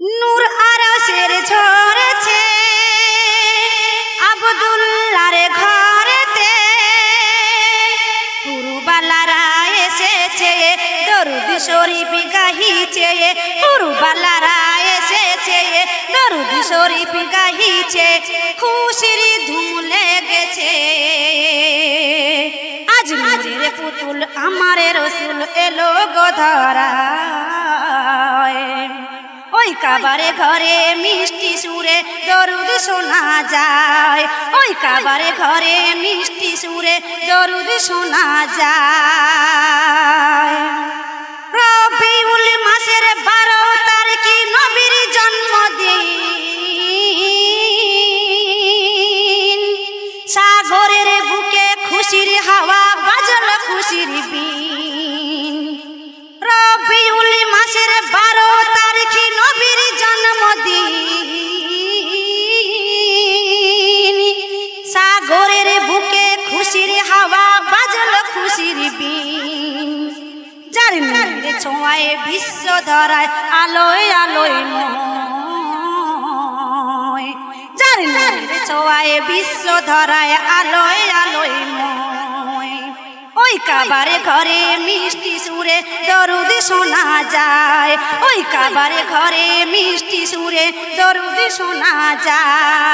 নূর আরশের ঝরেছে, আবদুল্লার ঘরেতে। পুরুবালারা এসেছে, দরুদ শরীফ গাহিছে পুরুবালারা এসেছে, দরুদ শরীফ গাহিছে, খুশির ধুম লেগেছে। আজ নূরের পুতুল আমার রসুল এলো গোধরায় ওই কাবারে ঘরে মিষ্টি সুরে দরুদ শোনা যায়। ওই কাবারে ঘরে মিষ্টি সুরে দরুদ শোনা যায়। রবিউল মাসের বারো তারিখে নবীর জন্মদিন। সাগরের বুকে খুশির হাওয়া, বাজল খুশির বিন। রবিউল মাসের বারো বিশ্ব ধরায় আলোয় আলোয় যার নূরের বিশ্ব ধরায় আলোয় আলোয় ওই কাবারে ঘরে মিষ্টি সুরে দরুদ শোনা যায়। ওই কাবারে ঘরে মিষ্টি সুরে দরুদ শোনা যায়।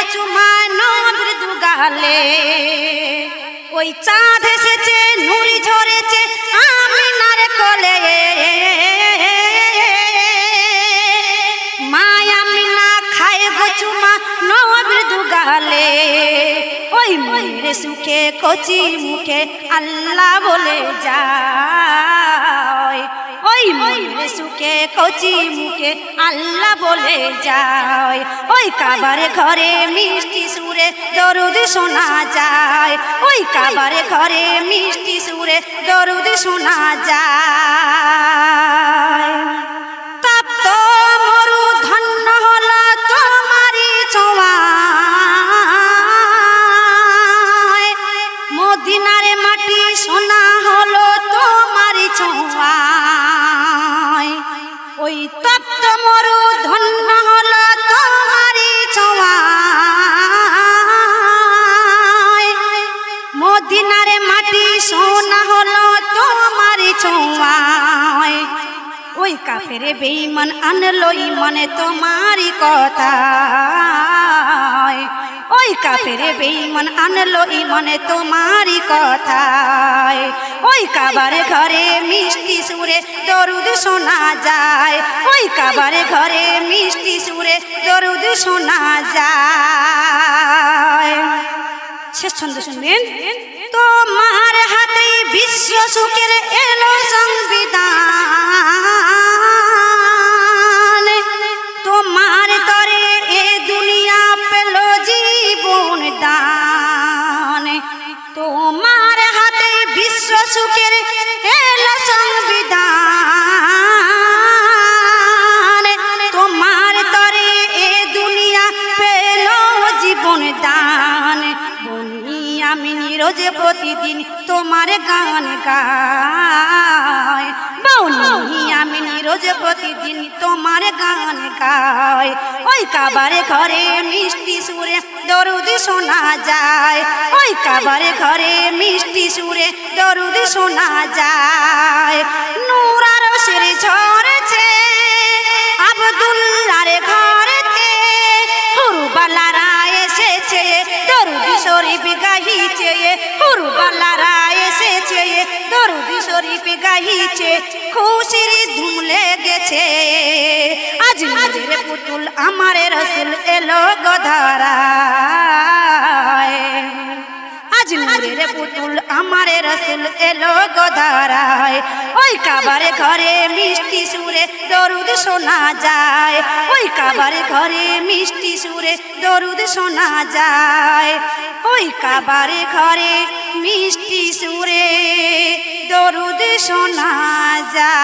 খায় গচুমা দুগালে ওই চাঁদ এসেছে নুরি ঝরেছে, আমিনার কোলে। মায়া মিনা খায় গচুমা নবর দুগালে ওই মনের সুখে, কচি মুখে আল্লাহ বলে যায়। ওই মনে সুখে কচি মুখে আল্লাহ বলে যায়। ওই কাবারে ঘরে মিষ্টি সুরে দরুদ শোনা যায়। ওই কাবারে ঘরে মিষ্টি সুরে দরুদ শোনা যায়। ছোঁয়ায় ওই কাফের বেঈমান আনলো মনে তোমারই কথা ওই কাফের বেঈমান আনলো মনে তোমারই কথায়। ওই কাবারে ঘরে মিষ্টি সুরে দরুদ শোনা যায়। ওই কাবারে ঘরে মিষ্টি সুরে দরুদ শোনা যায়। শেষ শুনবেন তোমার হাতে বিশ্ব সুখের এলো সংবিধান। তোমার তরে এ দুনিয়া পেল জীবন দান। বনি আমি নিরোজে প্রতিদিন তোমার গান গায় বনি আমি নিরোজে প্রতিদিন তোমার গান গায় ওই কাবারে ঘরে মিষ্টি সুরে দরুদ শোনা যায়। ওই কাবারে ঘরে মিষ্টি সুরে দরুদ শোনা যায়। নূরার সেরে ঝরেছে আবদুল্লার ঘরেতে। হুরুবালারা এসেছে, দরুদি শরীফ গাহিছে। হুরুবালারা এসেছে, দরুদি শরীফ গাহিছে। খুশির ধুম লেগেছে। আজ পুতুল আমার রসুল এলো গধরায় আমারে রসুল এলো গদারায় ওই কাবারে ঘরে মিষ্টি সুরে দরুদ শোনা যায়। ওই কাবারে ঘরে মিষ্টি সুরে দরুদ শোনা যায়। ওই কাবারে ঘরে মিষ্টি সুরে দরুদ শোনা যায়।